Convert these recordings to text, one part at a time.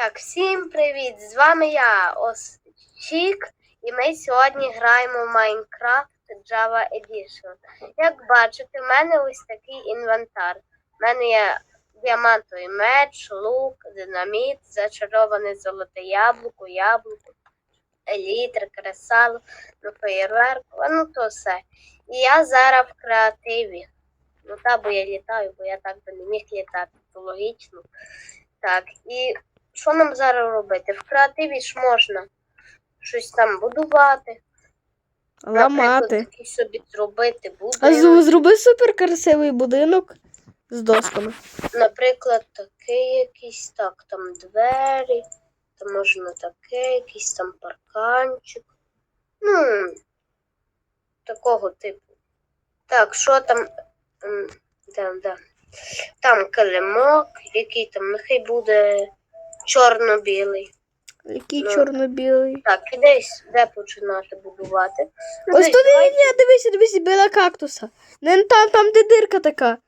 Так, всім привіт! З вами я, Осчік, і ми сьогодні граємо в Minecraft Java Edition. Як бачите, в мене ось такий інвентар. У мене є діамантовий меч, лук, динаміт, зачароване золоте яблуко, яблуко, елітр, кресало, ну, феєрверк, ну то все. І я зараз в креативі. Ну та, бо я літаю, бо я так би не міг літати, то логічно. Так, і що нам зараз робити? В креативі ж можна щось там будувати, Ламати. якийсь собі зробити А будинок. з- зроби супер красивий будинок з досками. Наприклад, такий якийсь, так, там двері, то можна таке, якийсь там парканчик. Ну, такого типу. Так, що там? Де, де? Там килимок, який там, нехай буде чорно-білий. Який Ну. чорно-білий. Так, і десь де починати будувати. Ну, Ось десь туди, давайте- ні, дивися, дивися, біля кактуса. Не там, там, де дирка така.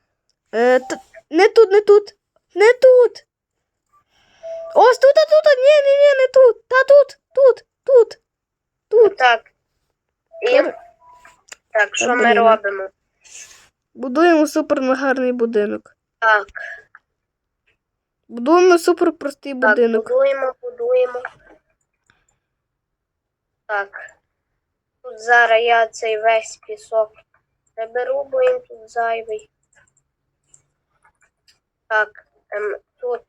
Е, т- не тут, не тут. Не тут. Ось тут, а тут, а ні, ні, ні, не тут. Та тут, тут, тут, тут. Так. І... Кор- Так, що ми робимо? Будуємо супер гарний будинок. Так, Будуємо супер простий так, будинок. будуємо, будуємо. Так. Тут зараз я цей весь пісок приберу, бо він тут зайвий. Так, ем, тут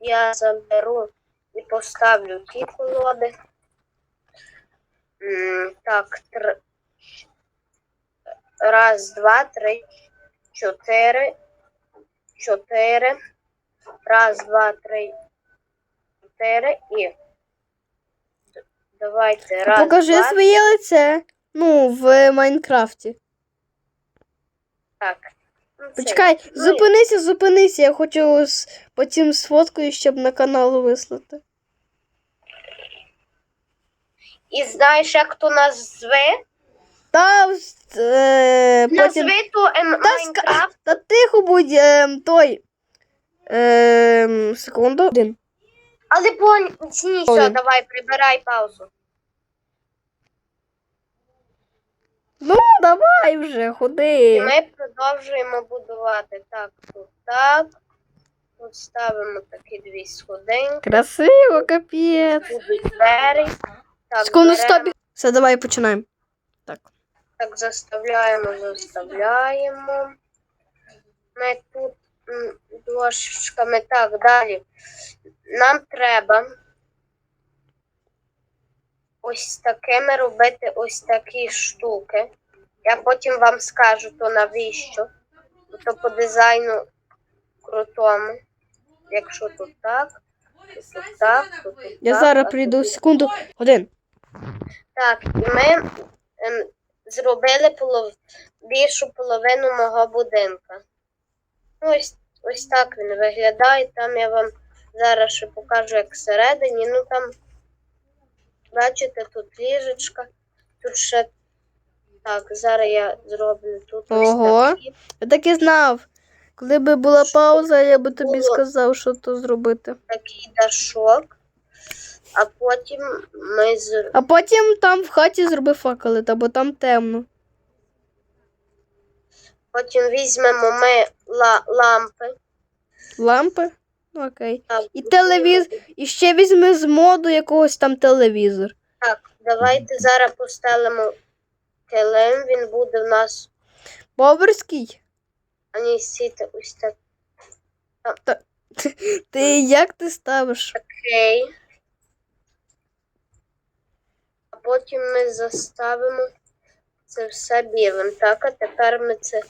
я заберу і поставлю ті колоди. М, Так, тр... раз, два, три, чотири, чотири. Раз, два, три, чотири і. Давайте раз. Покажи два, своє лице. Ну, в Майнкрафті. Так. Ну, це. Почекай, Ну, зупинися, зупинися. Я хочу з, потім сфоткаю, щоб на канал вислати. І знаєш, як то нас зве? Та е, потім. Назви то ем, Та, ска... Майнкрафт. Та тихо будь е, той. Е, секунду. Один. Але поняснійся, Один. давай, прибирай паузу. Ну, давай вже, І ходи. ми продовжуємо будувати. Так, тут так. Тут ставимо такі дві сходинки. Красиво, капець. Будуть двері. Так, Секунду, беремо. стоп. Все, давай починаємо. Так. Так, заставляємо, заставляємо. Ми тут м, дошками так далі. Нам треба ось такими робити ось такі штуки. Я потім вам скажу, то навіщо. То по дизайну крутому. Якщо тут так, то тут так, то тут Я так, зараз прийду. Секунду. Один. так, і ми ем, зробили полов... більшу половину мого будинка. Ну, ось, ось так він виглядає. Там я вам зараз ще покажу, як всередині. Ну там, бачите, тут ліжечка, тут ще. Так, зараз я зроблю тут Ого. ось. Я так і знав. Коли би була пауза, я би тобі Було. сказав, що то зробити. такий дашок, а потім ми з... А потім там в хаті зроби факели, та бо там темно. Потім візьмемо ми ла... лампи. Лампи? Ну, Окей. Так, І телевізор. І ще візьми з моду якогось там телевізор. Так, давайте зараз постелимо килим, він буде в нас Боберський? ані сіти ось так. Ти як ти ставиш? Окей. А потім ми заставимо це все білим. Так, а тепер ми це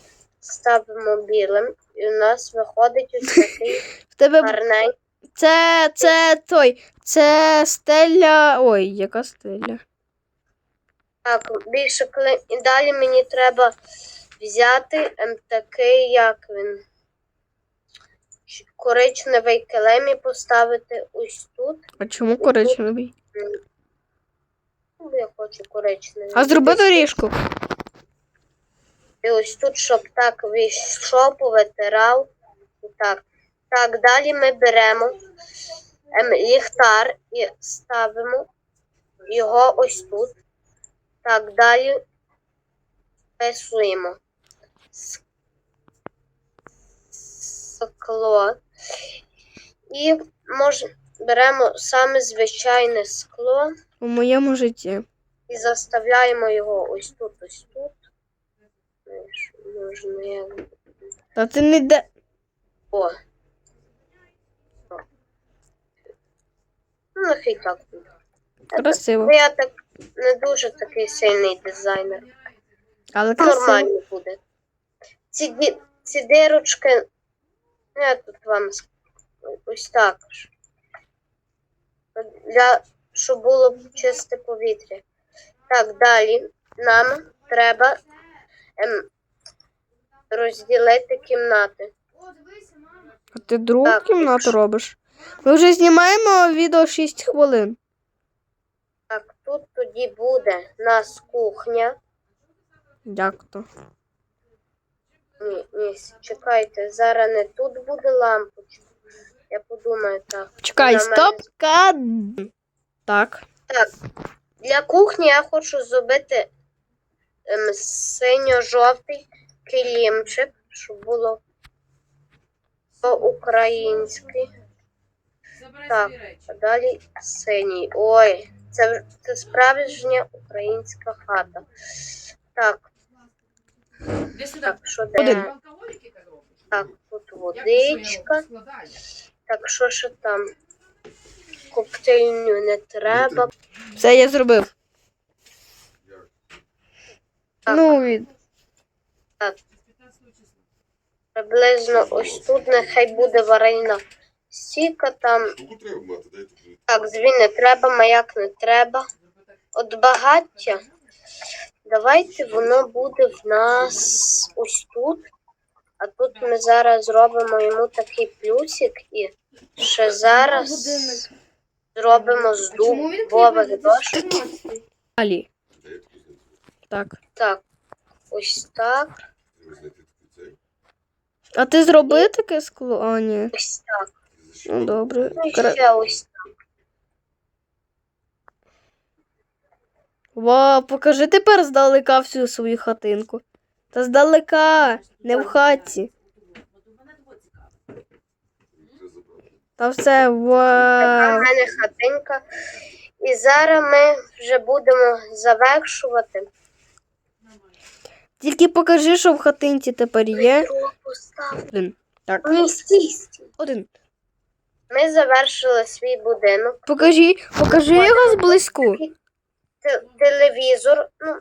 ставимо білим. І у нас виходить ось такий В тебе гарненький. це, це той, це стеля. Ой, яка стеля? Так, більше кли... І далі мені треба взяти ем, такий, як він. ч- Коричневий килим і поставити ось тут. А чому коричневий? Ну, Я хочу коричневий. А зроби доріжку. І ось тут, щоб так вийшов, повитирав. І Так. так, далі ми беремо ем, ліхтар і ставимо його ось тут. Так, далі писуємо скло. І може, беремо саме звичайне скло У моєму житті. і заставляємо його ось тут, ось тут. Як. Та ти не де. О. Ну, нехай так буде. Красиво. Ну, я так не дуже такий сильний дизайнер. Але красиво. Нормально буде. Ці, ді- ці дирочки. ну, Я тут вам с- ось також. Для, щоб було чисте повітря. Так, далі нам треба ем, розділити кімнати. А ти другу Так, кімнату якщо- робиш? Ми вже знімаємо відео 6 хвилин. Так, тут тоді буде нас кухня. Як то? Ні, ні, чекайте, зараз не тут буде лампочка. Я подумаю так. Чекай, Вона в стоп, мене- Так. Так, для кухні я хочу зробити ем, синьо-жовтий килимчик, щоб було по-українськи. Так, а далі синій. Ой, це, це справжня українська хата. Так, так, що де? Так, тут водичка. Так, що ще там? Коктейльню не треба. Все я зробив. Так. Ну, від... Приблизно ось тут нехай буде варильна сіка там. Так, звін не треба, маяк не треба. От багаття. Давайте воно буде в нас ось тут. А тут ми зараз зробимо йому такий плюсик і ще зараз зробимо з дубових дошок. Так. Так, ось так. А ти зробив таке скло? А, ні. ось так. Ну, добре. Ну Кра- ще ось так. Вау, покажи тепер здалека всю свою хатинку. Та здалека, не в хаті. Та все, Така в вау. мене хатинка. І зараз ми вже будемо завершувати. Тільки покажи, що в хатинці тепер є. Один. Так, один. Ми завершили свій будинок. Покажи, покажи його зблизьку. Телевізор. Ну,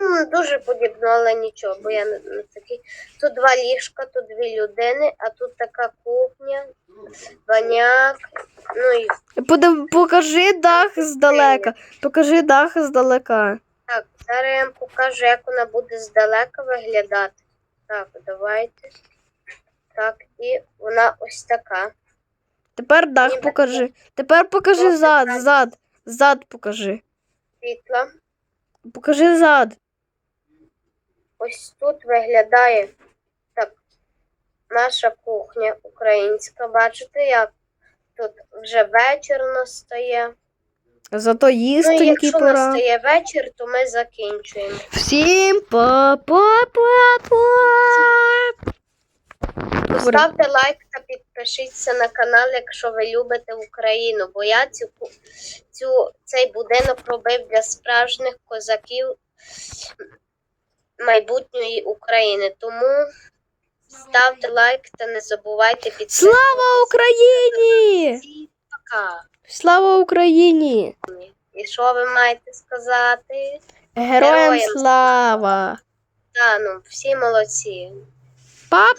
ну, дуже подібно, але нічого, бо я не, не такий. Тут два ліжка, тут дві людини, а тут така кухня, баняк. Ну і Покажи дах здалека. Покажи дах здалека. Так, зараз я вам покажу, як вона буде здалека виглядати. Так, давайте. Так, і вона ось така. Тепер дах покажи. Тепер покажи зад, зад. Зад покажи. Світла. Покажи зад. Ось тут виглядає так. Наша кухня українська. Бачите, як тут вже вечір настає. Зато Ну, і їстенький якщо пора. настає вечір, то ми закінчуємо. Всім па-па-па-па. Поставте лайк та підпишіться на канал, якщо ви любите Україну, бо я цю, цю, цей будинок робив для справжніх козаків майбутньої України. Тому ставте лайк та не забувайте підписуватися. Слава Україні! Пока. Слава Україні! І що ви маєте сказати? Героям Героям слава! Та, ну, всі молодці. Пап!